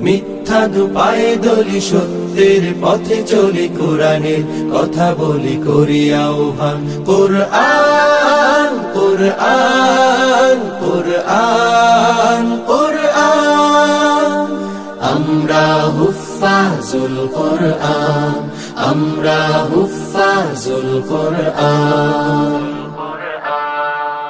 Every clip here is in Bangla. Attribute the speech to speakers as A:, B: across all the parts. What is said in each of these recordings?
A: মিথ্যা দুপায়ে দলি সত্যের পথে চলি কোরআনের কথা বলি করি আহ্বান। কোরআন কোরআন কোরআন কোরআন।
B: আমরা হুফাজুল কোরআন, আমরা হুফাজুল কোরআন।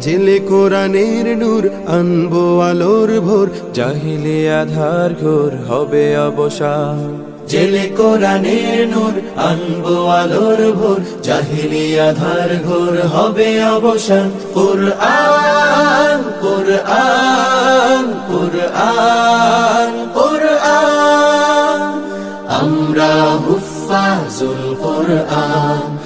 A: জেলে কোরআনের নূর আনব আলোর ভোর। জাহিলে আধার ঘোর হবে অবসান। জেলে কোরআনের নূর আনব আলোর ভোর। জাহিলি আধার ঘোর হবে অবসান। কোরআন কোরআন কোরআন কোরআন।
B: আমরা হুফাজুল কোরআন।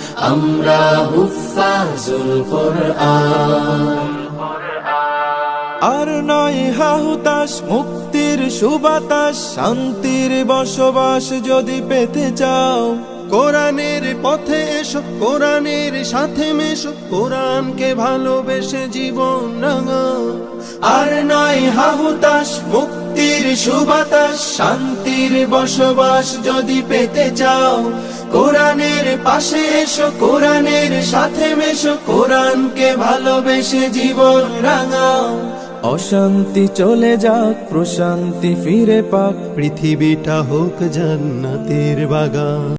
A: আর নয় হাহুতাস মুক্তির সুবাতাস শান্তির বসবাস যদি পেতে চাও। কোরআনের পথে এসো, কোরআনের সাথে মেশো, কোরআনকে ভালোবেসে জীবন রাঙাও। আর নয় হাহুতাস মুক্তির সুবাতাস শান্তির বসবাস যদি পেতে চাও। কোরআনের পাশে এসো, কোরআনের সাথে মেশো, কোরআনকে ভালোবেসে জীবন রাঙাও। অশান্তি চলে যাক, প্রশান্তি ফিরে পাক, পৃথিবীটা হোক জান্নাতের বাগান।